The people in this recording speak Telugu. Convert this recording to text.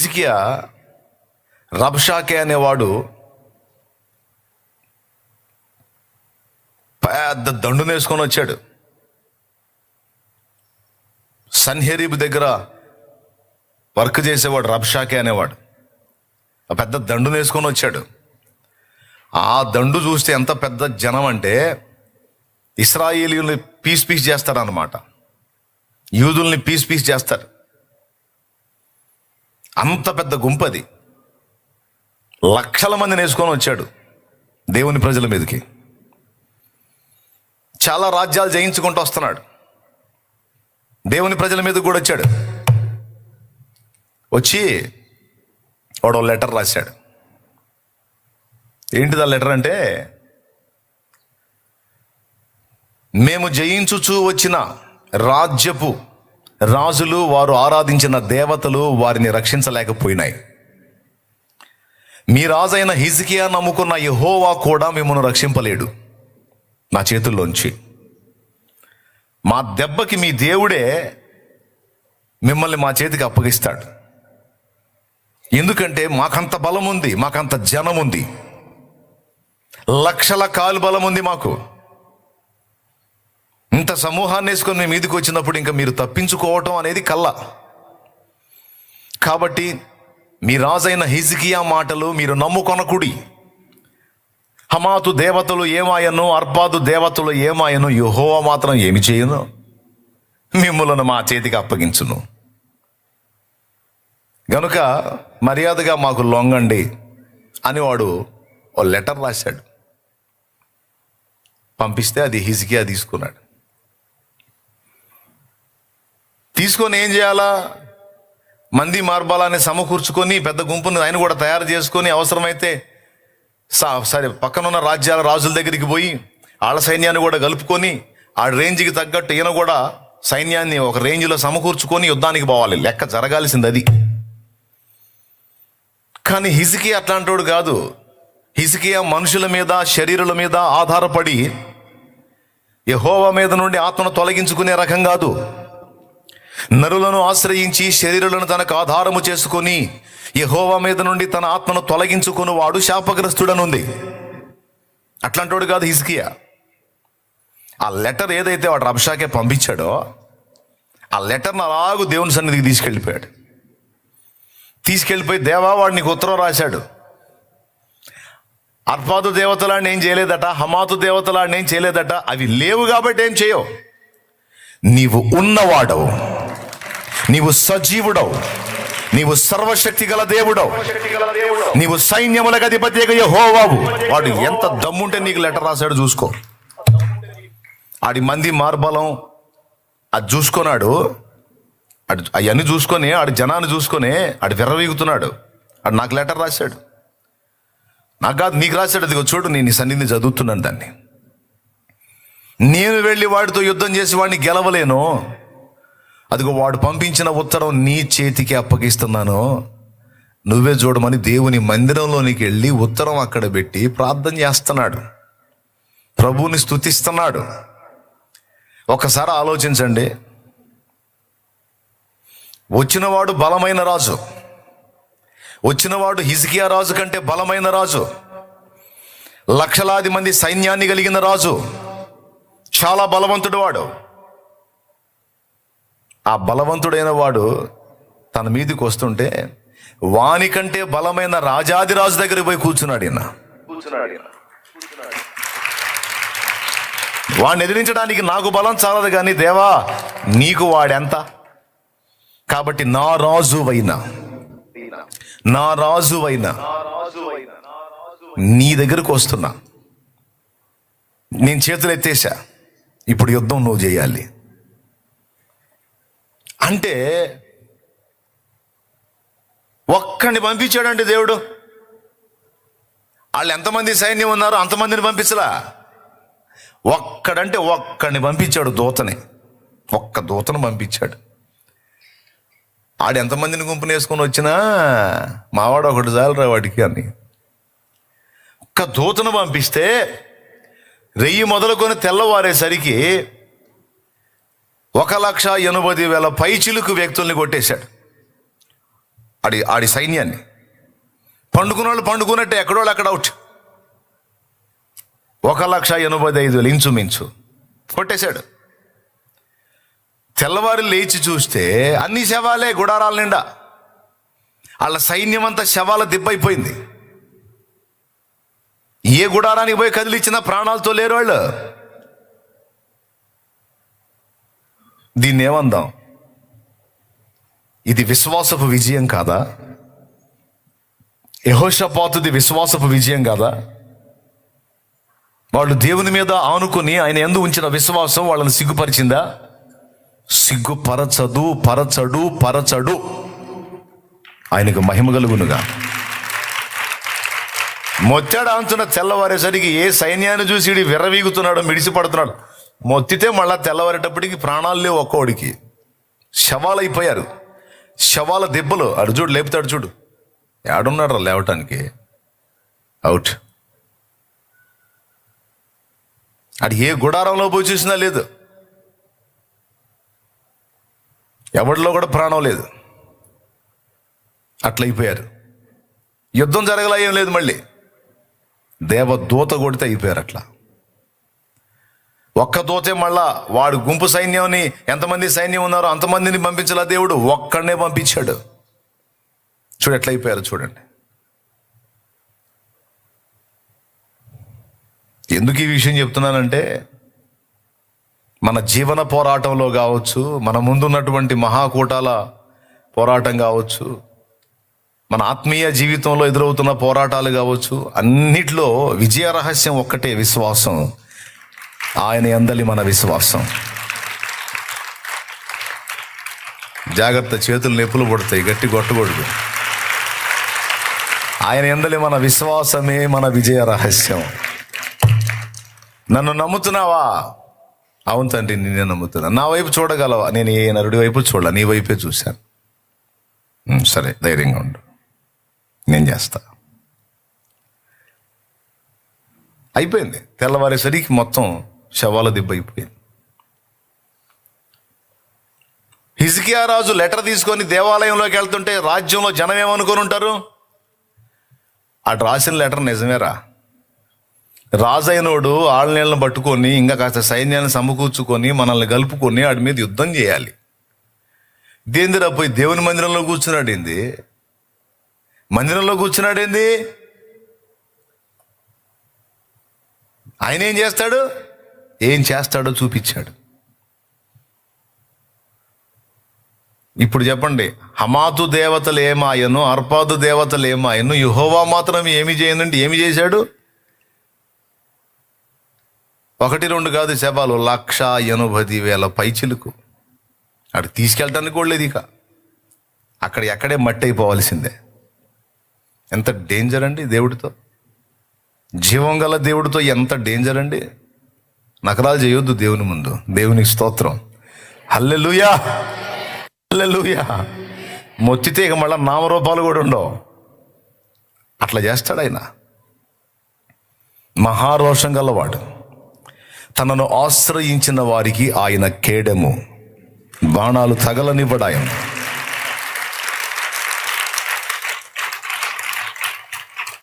హిజ్కియా రబ్షాకే అనేవాడు పెద్ద దండు నేసుకొని వచ్చాడు. సన్హెరీబ్ దగ్గర వర్క్ చేసేవాడు రబ్షాకే అనేవాడు. ఆ పెద్ద దండు వేసుకొని వచ్చాడు. ఆ దండు చూస్తే ఎంత పెద్ద జనం అంటే ఇస్రాయేలీల్ని పీస్ పీస్ చేస్తాడు యూదుల్ని పీస్ పీస్ చేస్తారు. అంత పెద్ద గుంపు అది లక్షల మందిని వేసుకొని వచ్చాడు దేవుని ప్రజల మీదకి. చాలా రాజ్యాలు జయించుకుంటూ వస్తున్నాడు. దేవుని ప్రజల మీద కూడా వచ్చాడు. వచ్చి వాడు లెటర్ రాశాడు. ఏంటిది ఆ లెటర్ అంటే మేము జయించుచూ వచ్చిన రాజ్యపు రాజులు వారు ఆరాధించిన దేవతలు వారిని రక్షించలేకపోయినాయి. మీ రాజైన హిజ్కియా నమ్ముకున్న యహోవా కూడా మిమ్మల్ని రక్షింపలేడు నా చేతుల్లోంచి. మా దెబ్బకి మీ దేవుడే మిమ్మల్ని మా చేతికి అప్పగిస్తాడు. ఎందుకంటే మాకంత బలం ఉంది మాకంత జనం ఉంది లక్షల కాలు బలం ఉంది మాకు. ఇంత సమూహాన్ని వేసుకొని మీ మీదకి వచ్చినప్పుడు ఇంకా మీరు తప్పించుకోవటం అనేది కళ్ళ కాబట్టి మీ రాజైన హిజికియా మాటలు మీరు నమ్ముకొనకుడి. హమాతు దేవతలు ఏమాయను అర్బాదు దేవతలు ఏమాయను యుహోవ మాత్రం ఏమి చేయను? మిమ్ములను మా చేతికి అప్పగించును. గనుక మర్యాదగా మాకు లొంగండి అని వాడు ఓ లెటర్ రాశాడు. పంపిస్తే అది హిజికియా తీసుకున్నాడు. తీసుకొని ఏం చేయాలా? మంది మార్బాలాన్ని సమకూర్చుకొని పెద్ద గుంపును ఆయన కూడా తయారు చేసుకొని అవసరమైతే సా- సరే పక్కనున్న రాజ్యాల రాజుల దగ్గరికి పోయి వాళ్ళ సైన్యాన్ని కూడా కలుపుకొని ఆ రేంజ్కి తగ్గట్టు ఈయన కూడా సైన్యాన్ని ఒక రేంజ్లో సమకూర్చుకొని యుద్ధానికి పోవాలి. లెక్క జరగాల్సింది అది. కానీ హిజికి అట్లాంటోడు కాదు. హిజికియా మనుషుల మీద శరీరుల మీద ఆధారపడి యహోవా మీద నుండి ఆత్మను తొలగించుకునే రకం కాదు. నరులను ఆశ్రయించి శరీరులను తనకు ఆధారము చేసుకొని యహోవా మీద నుండి తన ఆత్మను తొలగించుకుని వాడు శాపగ్రస్తుడనుంది. అట్లాంటోడు కాదు హిజ్కియా. ఆ లెటర్ ఏదైతే వాడు రబ్షాకే పంపించాడో ఆ లెటర్ని అలాగూ దేవుని సన్నిధికి తీసుకెళ్ళిపోయాడు. తీసుకెళ్ళిపోయి దేవా వాడు నీకు ఉత్తరం రాశాడు. అర్పాదు దేవతలాడిని ఏం చేయలేదట హమాతు దేవతలాడిని ఏం చేయలేదట అవి లేవు కాబట్టి ఏం చేయవు. నీవు ఉన్నవాడవు. నీవు సజీవుడవు. నీవు సర్వశక్తి గల దేవుడవు. నీవు సైన్యములకు అధిపతిగా యహోవావు. వాడు ఎంత దమ్ముంటే నీకు లెటర్ రాశాడు చూసుకో. ఆడి మంది మార్బలం అది చూసుకున్నాడు అటు అవన్నీ చూసుకొని ఆడి జనాన్ని చూసుకొని ఆడు విర్రవీగుతున్నాడు. ఆడు నాకు లెటర్ రాశాడు. నాకు కాదు నీకు రాశాడు. అదిగో చూడు నేను నీ సన్నిధిని చదువుతున్నాను దాన్ని. నేను వెళ్ళి వాడితో యుద్ధం చేసి వాడిని గెలవలేను. అదిగో వాడు పంపించిన ఉత్తరం నీ చేతికి అప్పగిస్తున్నాను. నువ్వే చూడమని దేవుని మందిరంలోనికి వెళ్ళి ఉత్తరం అక్కడ పెట్టి ప్రార్థన చేస్తున్నాడు. ప్రభువుని స్తుతిస్తున్నాడు. ఒకసారి ఆలోచించండి. వచ్చినవాడు బలమైన రాజు. వచ్చినవాడు హిజికియా రాజు కంటే బలమైన రాజు. లక్షలాది మంది సైన్యాన్ని కలిగిన రాజు. చాలా బలవంతుడు వాడు. ఆ బలవంతుడైన వాడు తన మీదకి వస్తుంటే వాని కంటే బలమైన రాజాది రాజు దగ్గరికి పోయి కూర్చున్నాడు ఈయన. వాడిని ఎదిరించడానికి నాకు బలం చాలదు కానీ దేవా నీకు వాడెంత? కాబట్టి నా రాజువైన నా రాజువైన నీ దగ్గరకు వస్తున్నా. నేను చేతులు ఎత్తేసా ఇప్పుడు యుద్ధం నువ్వు చేయాలి. అంటే ఒక్కడిని పంపించాడండి దేవుడు? వాళ్ళు ఎంతమంది సైన్యం ఉన్నారో అంతమందిని పంపించలా? ఒక్కడంటే ఒక్కడిని పంపించాడు దూతని. ఒక్క దూతను పంపించాడు. ఆడు ఎంతమందిని గుంపుని వేసుకొని వచ్చినా మావాడు ఒకటి చాలరా వాడికి అని. ఒక్క దూతను పంపిస్తే రెయ్యి మొదలుకొని తెల్లవారేసరికి ఒక లక్ష ఎనభై వేల పైచిలుకు వ్యక్తుల్ని కొట్టేశాడు. ఆడి ఆడి సైన్యాన్ని. పండుకున్న వాళ్ళు పండుకున్నట్టే ఎక్కడోళ్ళు అక్కడ అవుట్. ఒక లక్ష ఎనభై ఐదు వేలు ఇంచుమించు కొట్టేశాడు. తెల్లవారు లేచి చూస్తే అన్ని శవాలే గుడారాల నిండా. వాళ్ళ సైన్యం అంతా శవాల దిబ్బైపోయింది. ఏ గుడారానికి పోయి కదిలిచ్చినా ప్రాణాలతో లేరు వాళ్ళు. దీన్ని ఏమందాం ఇది విశ్వాసపు విజయం కాదా? యహోషపాతుది విశ్వాసపు విజయం కాదా? వాళ్ళు దేవుని మీద ఆనుకుని ఆయన ఎందు ఉంచిన విశ్వాసం వాళ్ళని సిగ్గుపరిచిందా? సిగ్గుపరచదు పరచడు పరచడు. ఆయనకు మహిమ కలుగునుగా. మొత్తాడు అంచున తెల్లవారేసరికి ఏ సైన్యాన్ని చూసి విర్రవీగుతున్నాడు విర్రవీగుతున్నాడో మిడిసిపడుతున్నాడు. మొత్తితే మళ్ళా తెల్లవారేటప్పటికి ప్రాణాలు లేవు ఒక్కోడికి శవాలు అయిపోయారు శవాల దెబ్బలు. అడు చూడు లేపుతాడు చూడు. ఏడున్నాడు రా లేవటానికి? అవుట్ అది ఏ గుడారంలో పోయి చూసినా లేదు. ఎవరిలో కూడా ప్రాణం లేదు. అట్లయిపోయారు యుద్ధం జరగలా ఏం లేదు మళ్ళీ. దేవదూత కొడితే అయిపోయారు అట్లా. ఒక్క దూతే మళ్ళా వాడు గుంపు సైన్యాన్ని ఎంతమంది సైన్యం ఉన్నారో అంతమందిని పంపించలా దేవుడు? ఒక్కడనే పంపించాడు. చూడు ఎట్లయిపోయారు చూడండి. ఎందుకు ఈ విషయం చెప్తున్నానంటే మన జీవన పోరాటంలో కావచ్చు మన ముందున్నటువంటి మహాకూటాల పోరాటం కావచ్చు మన ఆత్మీయ జీవితంలో ఎదురవుతున్న పోరాటాలు కావచ్చు అన్నిట్లో విజయ రహస్యం ఒక్కటే విశ్వాసం. ఆయన ఎందలి మన విశ్వాసం. జాగ్రత్త చేతులు నొప్పులు పడతాయి గట్టి కొట్టకూడదు. ఆయన ఎందలి మన విశ్వాసమే మన విజయ రహస్యం. నన్ను నమ్ముతున్నావా? అవును తండ్రి నిన్నే నమ్ముతున్నా. నా వైపు చూడగలవా? నేను ఏ నరుడి వైపు చూడాల? నీ వైపే చూశాను. సరే ధైర్యంగా ఉండు. నేను చేస్తా. అయిపోయింది. తెల్లవారేసరికి మొత్తం శవాల దిబ్బ అయిపోయింది. హిజ్కియా రాజు లెటర్ తీసుకొని దేవాలయంలోకి వెళ్తుంటే రాజ్యంలో జనం ఏమనుకొని ఉంటారు? అటు రాసిన లెటర్ నిజమేరా. రాజైనోడు ఆళ్ళనీళ్ళని పట్టుకొని ఇంకా కాస్త సైన్యాన్ని సమకూర్చుకొని మనల్ని కలుపుకొని వాడి మీద యుద్ధం చేయాలి. దేందిరా పోయి దేవుని మందిరంలో కూర్చున్నాడు ఏంది? మందిరంలో కూర్చున్నాడు ఏంది? ఆయన ఏం చేస్తాడు? ఏం చేస్తాడో చూపించాడు. ఇప్పుడు చెప్పండి హమాతు దేవతలు ఏమాయను అర్పాదు దేవతలు ఏమాయను యుహోవా మాత్రం ఏమి చేయనండి ఏమి చేశాడు? ఒకటి రెండు కాదు శవాలు లక్ష ఎనభై వేల పైచిలుకు. అటు తీసుకెళ్ళటానికి కూడా లేదు ఇక. అక్కడ ఎక్కడే మట్టి అయిపోవాల్సిందే. ఎంత డేంజర్ అండి దేవుడితో? జీవం గల దేవుడితో ఎంత డేంజర్ అండి? నకరాలు చేయొద్దు దేవుని ముందు. దేవునికి స్తోత్రం. హల్లెలుయా! హల్లెలుయా! మొత్తితే ఇక మళ్ళీ నామరూపాలు కూడా ఉండవు. అట్లా చేస్తాడు ఆయన. మహారోషం గలవాడు. తనను ఆశ్రయించిన వారికి ఆయన కేడెము. బాణాలు తగలనివ్వడాయను.